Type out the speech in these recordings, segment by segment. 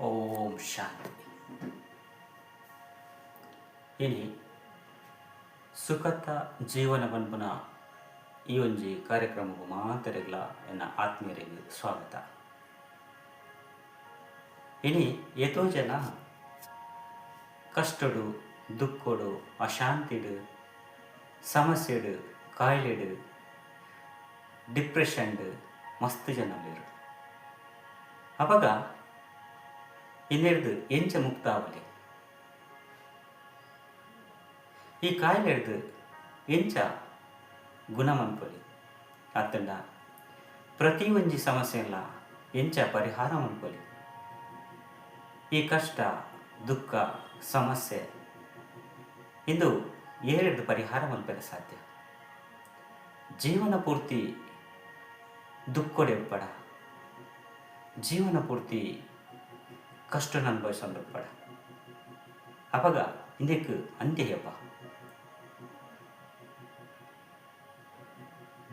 ಓಂ ಶಾಂತಿ. ಇನಿ ಸುಖತ ಜೀವನ ಪನ್ಪುನ ಈ ಒಂಜಿ ಕಾರ್ಯಕ್ರಮವು ಮಾತರೆಗ್ಲ ಎನ್ನ ಆತ್ಮೀಯರಿಗೆ ಸ್ವಾಗತ. ಇನಿ ಎಷ್ಟೋ ಜನ ಕಷ್ಟಡು, ದುಃಖಡು, ಅಶಾಂತಿಡು, ಸಮಸ್ಯೆಡು, ಕಾಯಿಲೆಡು, ಡಿಪ್ರೆಷನ್ಡು ಮಸ್ತ್ ಜನ ಅವಾಗ ಇನ್ನೆಡ್ದು ಎಂಚ ಮುಕ್ತ ಆವಲಿ ಈ ಹಿಡ್ದು ಎಂಚ ಗುಣ ಮನ್ಪೊಲಿ ಅತ್ತಂಡ ಪ್ರತಿ ಒಂಜಿ ಸಮಸ್ಯೆ ಎಲ್ಲ ಎಂಚ ಪರಿಹಾರ ಮನ್ಪೊಲಿ ಈ ಕಷ್ಟ, ದುಃಖ, ಸಮಸ್ಯೆ ಇಂದು ಏರೆಡ್ದು ಪರಿಹಾರ ಮಲ್ಪರೆ ಸಾಧ್ಯ. ಜೀವನ ಪೂರ್ತಿ ದುಃಖ ಉಪ್ಪಡ. ಜೀವನ ಪೂರ್ತಿ ಕಷ್ಟನ ಅನುಭವಿಸೋದು ಉಪ್ಪಡ ಅವಾಗ ಇಂದಕ್ಕೆ ಅಂತ್ಯಯಪ್ಪ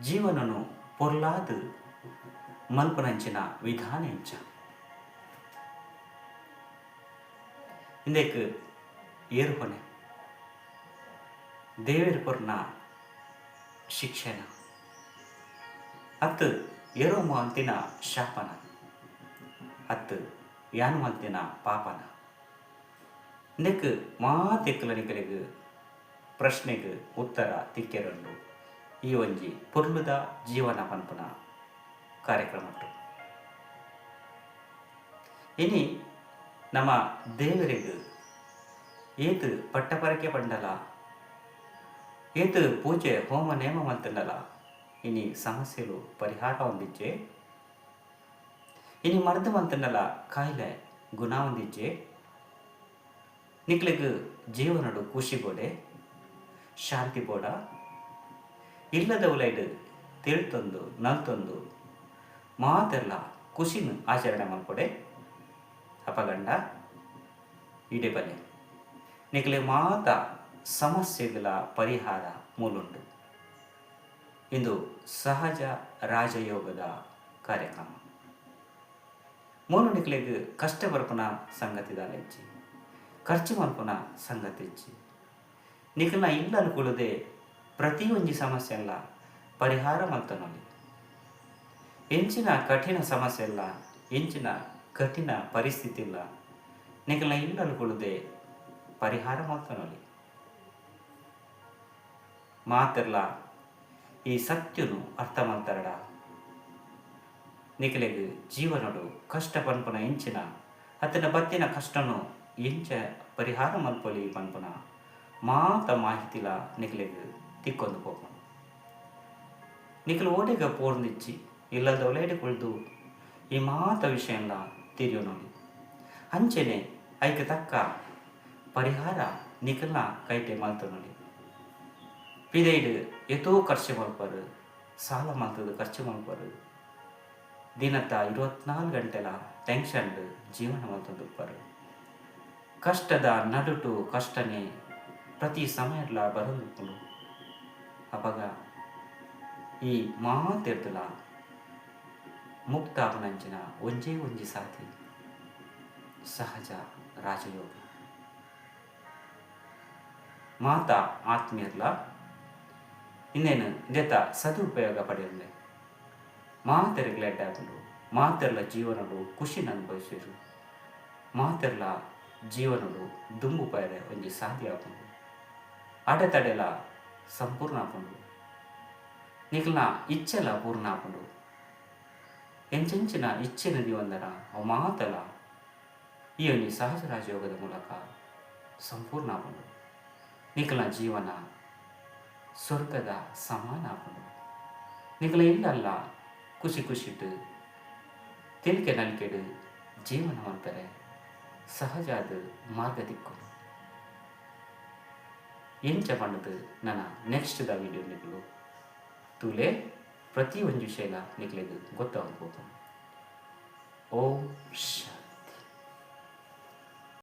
ಜೀವನನು ಪೊರ್ಲಾದ ಮಲ್ಪನಂಚಿನ ವಿಧಾನ ಎಂಚ. ಏರು ಹೊನೆ ದೇವೇರು ಪೊರ್ನ ಶಿಕ್ಷಣ. ಅತ್ತು ಏರೋ ಮಾಂತಿನ ಶಾಪನ. ಅತ್ತು ಯಾನು ಅಂತಿನ ಪಾಪನ. ಇಂದಕ್ಕೆ ಮಾತೆಕ್ಕಲನಿಕರಿಗೆ ಪ್ರಶ್ನೆಗೆ ಉತ್ತರ ತಿಕ್ಕೆರಂಡು ಈ ಒಂಜಿ ಪೊರ್ಲುದ ಜೀವನ ಪನ್ಪುನ ಕಾರ್ಯಕ್ರಮ ಇನಿ ನಮ್ಮ ದೇವರಿಗೆ ಏತು ಪಟ್ಟಪರಕೆ ಪಂಡಲ? ಏತು ಪೂಜೆ ಹೋಮ ನೇಮ ಮಂತಂಡಲ? ಇನಿ ಸಮಸ್ಯೆಲು ಪರಿಹಾರ ಹೊಂದಿಜ್ಜೆ ಮರ್ದು ಅಂತನಲ್ಲ ಕಾಯಿಲೆ ಗುಣ ಹೊಂದಿಜ್ಜೆ ನಿಕ್ಲಿಗ್ ಜೀವನಡು ಖುಷಿ ಬೋಡೆ ಶಾಂತಿ ಬೋಡ ಇಲ್ಲದ ಉಲೈಡ್ ತಿಳ್ತೊಂದು ನಲ್ತೊಂದು ಮಾತೆಲ್ಲ ಖುಷಿನ ಆಚರಣೆ ಮಾಡ್ಕೊಡೆ ಅಪಗಂಡ ಇಡೆ ಬಲೆ ನಿಕ್ಲೆ ಮಾತ ಸಮಸ್ಯೆಗಳ ಪರಿಹಾರ ಮೂಲುಂಡು ಇಂದು ಸಹಜ ರಾಜಯೋಗದ ಕಾರ್ಯಕ್ರಮ ಮೂಲು ನಿಕ್ಲೆಗ್ ಕಷ್ಟ ಬರ್ಪುನ ಸಂಗತಿ ದಾಲೆಚ್ಚಿ ಖರ್ಚು ಮನ್ಪುನ ಸಂಗತಿ ಹೆಚ್ಚಿ ನಿಖಲ ಇಲ್ಲ ಅನ್ಕೊಳ್ಳದೆ ಪ್ರತಿ ಒಂಜಿ ಸಮಸ್ಯೆ ಎಲ್ಲ ಪರಿಹಾರ ಮಲ್ತನೊಲಿ ಎಂಚಿನ ಕಠಿಣ ಸಮಸ್ಯೆ ಎಲ್ಲ ಎಂಚಿನ ಕಠಿಣ ಪರಿಸ್ಥಿತಿ ಇಲ್ಲ ನಿಖಲ ಇಲ್ಲ ಅನ್ಕೊಳ್ಳದೆ ಪರಿಹಾರ ಮಲ್ತನೊಲಿ ಮಾತೆಲ್ಲ ಈ ಸತ್ಯನು ಅರ್ಥ ಮಾಡ್ತಾರಡ ನಿಖಲೆಗ್ ಜೀವನಡು ಕಷ್ಟ ಪನ್ಪುನ ಎಂಚಿನ ಅತನ ಬತ್ತಿನ ಕಷ್ಟನು ಎಂಚ ಪರಿಹಾರ ಮಲ್ಪೊಲಿ ಪನ್ಪುನ, ಮಾತ ಮಾಹಿತಿಲ ನಿಖಲೆಗ್ ತಿಕ್ಕೊಂದು ಹೋಗೋಣ ನಿಖಲು ಓಡೆಗ ಪೋರ್ನಿಚ್ಚಿ ಇಲ್ಲದ ಒಲೆಡೆ ಕುಳಿದು ಈ ಮಾತ ವಿಷಯನ ತಿರಿಯೋ ನೋಡಿ ಅಂಚೆನೆ ಐಕೆ ತಕ್ಕ ಪರಿಹಾರ ನಿಖಲ್ನ ಕೈಟೆ ಮಲ್ತು ನೋಡಿ ಪಿದೈಡ್ ಎತೋ ಖರ್ಚು ಮಲ್ಪರು, ಸಾಲ ಮಲ್ತದು ಖರ್ಚು ಮಲ್ಪರು ದಿನತ್ತ ಇರುವತ್ನಾಲ್ಕು ಗಂಟೆಲ ಟೆನ್ಷನ್ ಜೀವನ ಮಲ್ತದುಪ್ಪರು ಕಷ್ಟದ ನಡುಟು ಕಷ್ಟನೇ ಪ್ರತಿ ಸಮಯ ಬರೋದು ಅಪಗ ಈ ಮಾತೆರ್ದುಲ ಮುಕ್ತಾಪನಂಚಿನ ಒಂಜೇ ಒಂಜಿ ಸಾತಿ ಸಹಜ ರಾಜಯೋಗ. ಮಾತ ಆತ್ಮೀಯರ್ಲ ಇನ್ನೇನು ದೇತ ಸದುಪಯೋಗ ಪಡೆಯಲೆ ಮಾತೆರ್ಗ್ಲ ಆದರು ಮಾತೆರ್ಲ ಜೀವನಲು ಖುಷಿನ ಅನುಭವಿಸಿದರು ಮಾತೆರ್ಲ ಜೀವನಡು ದುಂಬು ಪೈರೆ ಒಂಜಿ ಸಾಧ್ಯ ಆಪುಂಡು ಅಡೆತಡೆಲ ಸಂಪೂರ್ಣ ಆಪುಂಡು ನಿಖಲ್ನ ಇಚ್ಛೆಲ ಪೂರ್ಣ ಆಪುಂಡು ಎಂಚೆಂಚಿನ ಇಚ್ಛೆನ ದಿವಂದರ ಅವು ಮಾತಲ ಈ ಒಂದು ಸಹಜ ರಾಜಯೋಗದ ಮೂಲಕ ಸಂಪೂರ್ಣ ಆಪುಂಡು ನಿಖಲ ಜೀವನ ಸ್ವರ್ಗದ ಸಮಾನ ಆಪುಂಡು ನಿಖಲ ಇಲ್ಲಲ್ಲ ಖುಷಿ ಖುಷಿಟ್ಟು ತಿಲ್ಕೆ ನಲ್ಕೆಡು ಜೀವನ ಮಲ್ಪರೆ ಸಹಜಾದ ಮಾರ್ಗ ದಿಕ್ಕು ಎಂಚ ಪಂಡದು ನನ್ನ ನೆಕ್ಸ್ಟ್ ದ ವಿಡಿಯೋ ನಿಗಳು ತೂಲೆ ಪ್ರತಿ ವಿಷಯಲ ನಿಕ್ಲೆಗ್ ಗೊತ್ತಾಗ್ಬೋದು. ಓಂ ಶ